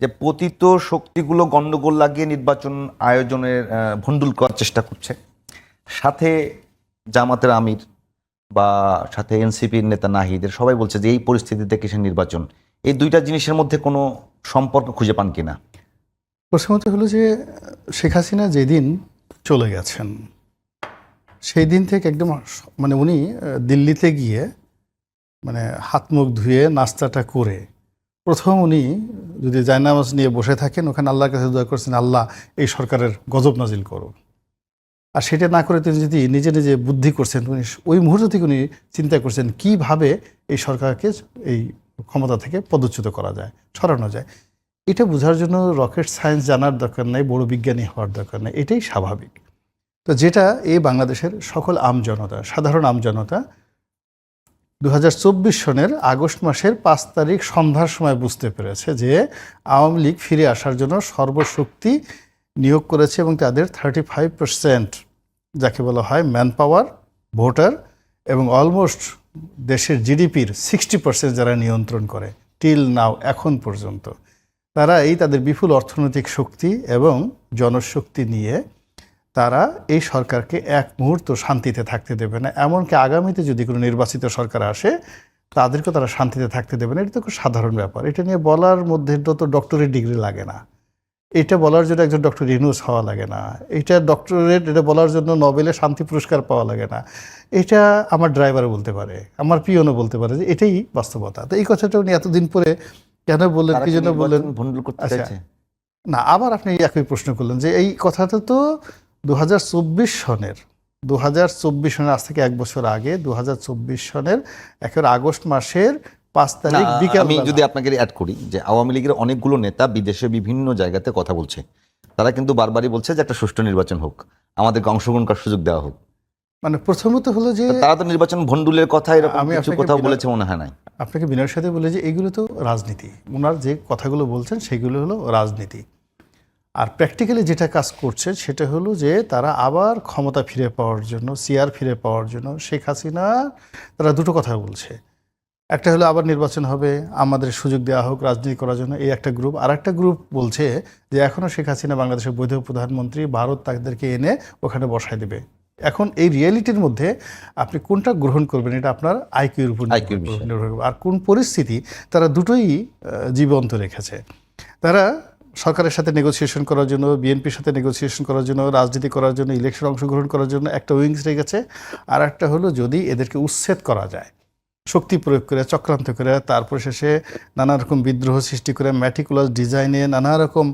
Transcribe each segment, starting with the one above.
যে পতিত শক্তিগুলো গন্ডগোল লাগিয়ে নির্বাচন আয়োজনের ভণ্ডুল করার চেষ্টা করছে। সাথে জামাতের আমির বা সাথে এনসিপির নেতা নাহিদের সবাই বলছে যে এই পরিস্থিতিতে কিসের নির্বাচন? এই দুইটা জিনিসের মধ্যে কোনো সম্পর্ক খুঁজে পান কিনা? প্রথমত হলো যে, শেখ হাসিনা যেদিন চলে গেছেন সেই দিন থেকে একদম মানে উনি দিল্লিতে গিয়ে মানে হাত মুখ ধুয়ে নাস্তাটা করে প্রথম উনি যদি জায়নামাজ নিয়ে বসে থাকেন, ওখানে আল্লাহর কাছে দোয়া করছেন, আল্লাহ, এই সরকারের গজব নাজিল করো। আর সেটা না করে তিনি যদি নিজে নিজে বুদ্ধি করছেন, উনি ওই মুহূর্ত থেকে উনি চিন্তা করছেন কীভাবে এই সরকারকে এই ক্ষমতা থেকে পদচ্যুত করা যায় সরানো যায়। এটা বোঝার জন্য রকেট সায়েন্স জানার দরকার নেই, বড় বিজ্ঞানী হওয়ার দরকার নেই, এটাই স্বাভাবিক। তো যেটা এই বাংলাদেশের সকল আমজনতা, সাধারণ আমজনতা দু হাজার চব্বিশ সনের আগস্ট মাসের পাঁচ তারিখ সন্ধ্যার সময় বুঝতে পেরেছে যে আওয়ামী লীগ ফিরে আসার জন্য সর্বশক্তি নিয়োগ করেছে এবং তাদের থার্টি ফাইভ পার্সেন্ট যাকে বলা হয় ম্যান পাওয়ার ভোটার এবং অলমোস্ট দেশের জিডিপির সিক্সটি পার্সেন্ট যারা নিয়ন্ত্রণ করে টিল নাও এখন পর্যন্ত। তারা এই তাদের বিপুল অর্থনৈতিক শক্তি এবং জনশক্তি নিয়ে তারা এই সরকারকে এক মুহূর্ত শান্তিতে থাকতে দেবে না। এমনকি আগামীতে যদি কোনো নির্বাচিত সরকার আসে তাদেরকে তারা শান্তিতে থাকতে দেবে না। এটা তো খুব সাধারণ ব্যাপার। এটা নিয়ে বলার মধ্যে তো ডক্টরেট ডিগ্রি লাগে না। এটা বলার জন্য একজন ডক্টর ইনুস হওয়া লাগে না। এটা ডক্টরেট এটা বলার জন্য নোবেলে শান্তি পুরস্কার পাওয়া লাগে না। এটা আমার ড্রাইভারও বলতে পারে আমার পিওনও বলতে পারে যে এটাই বাস্তবতা। তো এই কথাটা উনি এতদিন পরে কেন বললেন কি জন্য বললেন? আচ্ছা। না আবার আপনি একই প্রশ্ন করলেন যে এই কথাটা তো দু হাজার চব্বিশ সনের দু সনের আজ থেকে এক বছর আগে দু সনের একেবারে আগস্ট মাসের পাঁচ তারিখ বিকেল আমি যদি আপনাকে অ্যাড করি যে আওয়ামী লীগের অনেকগুলো নেতা বিদেশে বিভিন্ন জায়গাতে কথা বলছে তারা কিন্তু বারবারই বলছে যে একটা সুষ্ঠু নির্বাচন হোক আমাদেরকে অংশগ্রহণ করার সুযোগ দেওয়া হোক। মানে প্রথমত হলো যে তারা তো নির্বাচন ভণ্ডুলের কথা এরকম আমি কিছু কোথাও বলেছে মনে হয় নাই। আপনাকে বিনয়ের সাথে বলে যে এগুলো তো রাজনীতি। ওনার যে কথাগুলো বলছেন সেগুলো হলো রাজনীতি। আর প্র্যাকটিক্যালি যেটা কাজ করছে সেটা হলো যে তারা আবার ক্ষমতা ফিরে পাওয়ার জন্য সিআর ফিরে পাওয়ার জন্য শেখ হাসিনা তারা দুটো কথা বলছে। একটা হলো আবার নির্বাচন হবে আমাদের সুযোগ দেওয়া হোক রাজনীতি করার জন্য এই একটা গ্রুপ আর একটা গ্রুপ বলছে যে এখনও শেখ হাসিনা বাংলাদেশের বৈধ প্রধানমন্ত্রী ভারত তাদেরকে এনে ওখানে বসায় দেবে। এখন এই রিয়েলিটির মধ্যে আপনি কোনটা গ্রহণ করবেন এটা আপনার আইকিউর উপর নির্ভর করবে। আর কোন পরিস্থিতি তারা দুটোই জীবন্ত রেখেছে। তারা সরকারের সাথে নেগোসিয়েশন করার জন্য বিএনপির সাথে নেগোসিয়েশন করার জন্য, রাজনীতি করার জন্য ইলেকশন অংশগ্রহণ করার জন্য একটা উইংস রেখেছে। আর একটা হলো যদি এদেরকে উচ্ছেদ করা যায়। শক্তি প্রয়োগ করে, চক্রান্ত করে, তারপর শেষে নানা রকম বিদ্রোহ সৃষ্টি করে ম্যাটিকুলাস ডিজাইনে নানা রকম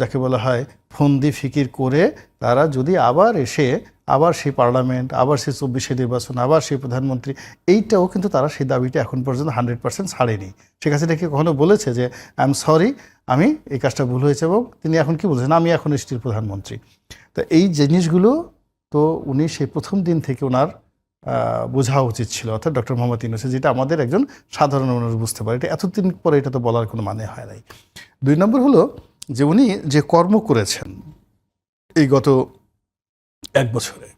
যাকে বলা হয় ফন্দি ফিকির করে তারা যদি আবার এসে, আবার সেই পার্লামেন্ট, আবার সেই চব্বিশে নির্বাচন, আবার সেই প্রধানমন্ত্রী, এইটাও কিন্তু তারা সেই দাবিটা এখন পর্যন্ত হান্ড্রেড পার্সেন্ট ছাড়েনি। শেখ হাসিনা কি কখনো বলেছে যে আই এম সরি আমি এই কাজটা ভুল হয়েছে এবং তিনি এখন কি বলছেন? আমি এখন স্টিল প্রধানমন্ত্রী। তো এই জিনিসগুলো তো উনি সেই প্রথম দিন থেকে ওনার বোঝা উচিত ছিল। অর্থাৎ ডক্টর মোহাম্মদ ইউনুসের যেটা আমাদের একজন সাধারণ মানুষ বুঝতে পারে, এটা এতদিন পরে এটা তো বলার কোনো মানে হয় নাই। দুই নম্বর হলো যে উনি যে কর্ম করেছেন এই গত এক বছরে,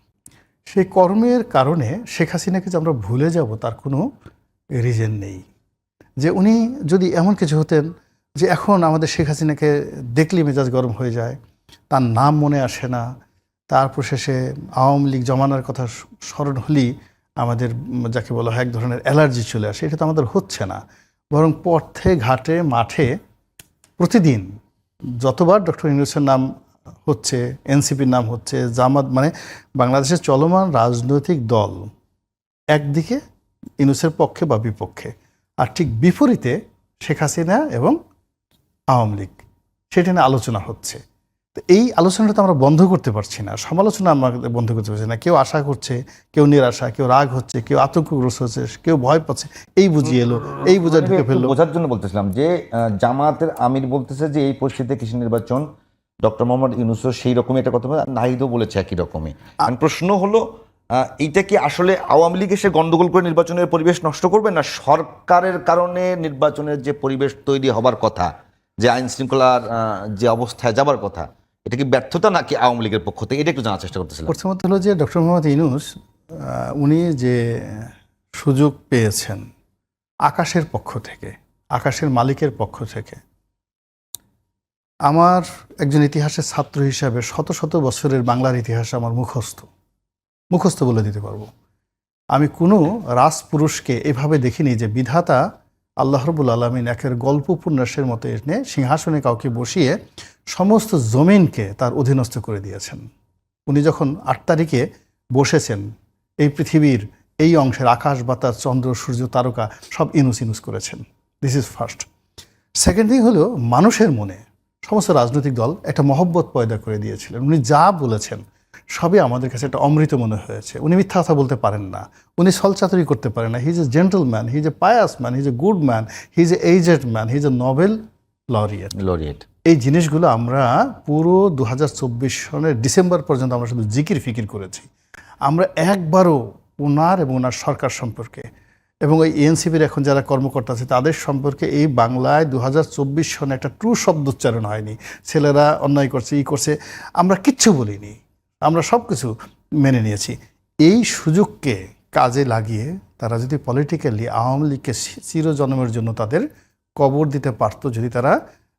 সেই কর্মের কারণে শেখ হাসিনাকে যে আমরা ভুলে যাব তার কোনো রিজন নেই। যে উনি যদি এমন কিছু হতেন যে এখন আমাদের শেখ হাসিনাকে দেখলে মেজাজ গরম হয়ে যায়, তার নাম মনে আসে না তারপর শেষে আওয়ামী লীগ জমানার কথা স্মরণ হলেই আমাদের যাকে বলা হয় এক ধরনের অ্যালার্জি চলে আসে। এটা তো আমাদের হচ্ছে না। বরং পথে, ঘাটে, মাঠে প্রতিদিন যতবার ডক্টর ইউনুসের নাম হচ্ছে, এনসিপির নাম হচ্ছে, জামাত মানে বাংলাদেশের চলমান রাজনৈতিক দল একদিকে ইনুসের পক্ষে বা বিপক্ষে আর ঠিক বিপরীতে শেখ হাসিনা এবং আওয়ামী লীগ। সেটা নিয়ে আলোচনা হচ্ছে। তো এই আলোচনাটা তো আমরা বন্ধ করতে পারছি না। সমালোচনা আমরা বন্ধ করতে পারছি না। কেউ আশা করছে কেউ নিরাশা কেউ রাগ হচ্ছে কেউ আতঙ্কগ্রস্ত হচ্ছে কেউ ভয় পাচ্ছে। এই বুঝিয়ে এলো এই বুঝা ঢুকে ফেলল। বোঝার জন্য বলতেছিলাম যে জামাতের আমির বলতেছে যে এই পরিস্থিতিতে কৃষি নির্বাচন ডক্টর মোহাম্মদ ইউনুসও সেই রকমই একটা কথা নাহিদও বলেছে একই রকমই। প্রশ্ন হলো এইটা কি আসলে আওয়ামী লীগ এসে গন্ডগোল করে নির্বাচনের পরিবেশ নষ্ট করবে না সরকারের কারণে নির্বাচনের যে পরিবেশ তৈরি হবার কথা যে আইন শৃঙ্খলার যে অবস্থায় যাবার কথা? এটা কি ব্যর্থতা নাকি আওয়ামী লীগের পক্ষ থেকে? এটা একটু জানার চেষ্টা করতেছিলাম। প্রথমত হলো যে ডক্টর মোহাম্মদ ইনুস উনি যে সুযোগ পেয়েছেন আকাশের পক্ষ থেকে, আকাশের মালিকের পক্ষ থেকে, আমার একজন ইতিহাসের ছাত্র হিসাবে শত শত বছরের বাংলার ইতিহাস আমার মুখস্থ। মুখস্থ বলে দিতে পারব। আমি কোনো রাজপুরুষকে এভাবে দেখিনি যে বিধাতা আল্লাহরবুল আলমিন একের গল্প উপন্যাসের মতো এনে সিংহাসনে কাউকে বসিয়ে সমস্ত জমিনকে তার অধীনস্থ করে দিয়েছেন। উনি যখন আট তারিখে বসেছেন, এই পৃথিবীর এই অংশের আকাশ বাতাস চন্দ্র, সূর্য, তারকা সব ইনুস ইনুস করেছেন। This is first second thing হলো মানুষের মনে সমস্ত রাজনৈতিক দল একটা মহব্বত পয়দা করে দিয়েছিলেন। উনি যা বলেছেন সবই আমাদের কাছে একটা অমৃত মনে হয়েছে। উনি মিথ্যা কথা বলতে পারেন না। উনি ছলচাতুরি করতে পারেন না। He is a gentleman he is a pious man he is a good man he is a aged man he is a Nobel laureate laureate এই জিনিসগুলো আমরা পুরো দু হাজার চব্বিশ সনের ডিসেম্বর পর্যন্ত আমরা শুধু জিকির ফিকির করেছি। আমরা একবারও ওনার এবং ওনার সরকার সম্পর্কে এবং ওই এনসিপির এখন যারা কর্মকর্তা আছে, তাদের সম্পর্কে এই বাংলায় দু হাজার চব্বিশ সনে একটা ট্রু শব্দ উচ্চারণ হয়নি। ছেলেরা অন্যায় করছে, ই করছে, আমরা কিচ্ছু বলিনি। আমরা সব কিছু মেনে নিয়েছি। এই সুযোগকে কাজে লাগিয়ে তারা যদি পলিটিক্যালি আওয়ামী লীগকে চিরজন্মের জন্য তাদের কবর দিতে পারতো, যদি তারা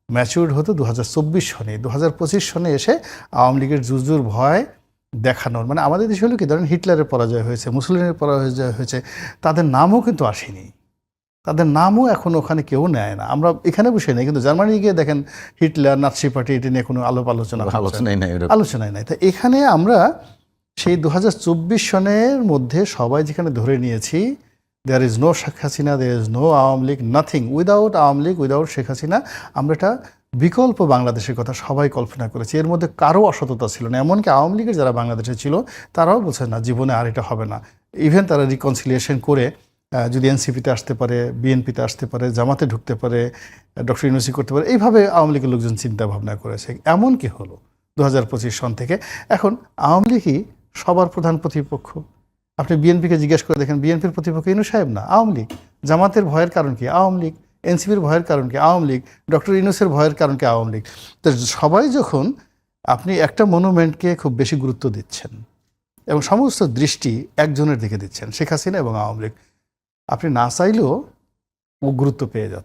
ম্যাচিউর্ড হতো দু হাজার চব্বিশ সনে। দু হাজার পঁচিশ সনে এসে আওয়ামী লীগের জুজুর ভয় দেখানোর মানে আমাদের দেশে হলো কি ধরেন হিটলারের পরাজয় হয়েছে মুসলিমের পরাজয় হয়েছে তাদের নামও কিন্তু আসেনি। তাদের নামও এখন ওখানে কেউ নেয় না। আমরা এখানে বসে নেই কিন্তু জার্মানি গিয়ে দেখেন হিটলার নাৎসি পার্টি এটি নিয়ে কোনো আলোপ আলোচনা। আলোচনাই নাই আলোচনায় নাই। তা এখানে আমরা সেই দু হাজার চব্বিশ সনের মধ্যে সবাই যেখানে ধরে নিয়েছি there is no Sheikh Hasina there is no Awami League nothing without Awami League without Sheikh Hasina আমরা এটা বিকল্প বাংলাদেশের কথা সবাই কল্পনা করেছি। এর মধ্যে কারও অসততা ছিল না। এমনকি আওয়ামী লীগের যারা বাংলাদেশে ছিল, তারাও বলছে, না, জীবনে আর এটা হবে না। ইভেন তারা রিকনসিলিয়েশন করে যদি এনসিপিতে আসতে পারে বিএনপিতে আসতে পারে, জামাতে ঢুকতে পারে ডক্টর ইউনিভার্সিটি করতে পারে, এইভাবে আওয়ামী লীগের লোকজন চিন্তা ভাবনা করেছে। এমন কি হলো দু হাজার পঁচিশ সন থেকে। এখন আওয়ামী লীগই সবার প্রধান প্রতিপক্ষ। আপনি বিএনপিকে জিজ্ঞেস করে দেখেন, বিএনপির প্রতিপক্ষ ইনু সাহেব না, আওয়ামী লীগ। জামাতের ভয়ের কারণ কি, আওয়ামী লীগ? এনসিপির ভয়ের কারণ কি, আওয়ামী লীগ? ডক্টর ইনুসের ভয়ের কারণ কি, আওয়ামী লীগ? তো সবাই যখন আপনি একটা মনুমেন্টকে খুব বেশি গুরুত্ব দিচ্ছেন এবং সমস্ত দৃষ্টি একজনের দিকে দিচ্ছেন, শেখ হাসিনা এবং আওয়ামী লীগ, আপনি না চাইলেও ও গুরুত্ব পেয়ে যাচ্ছে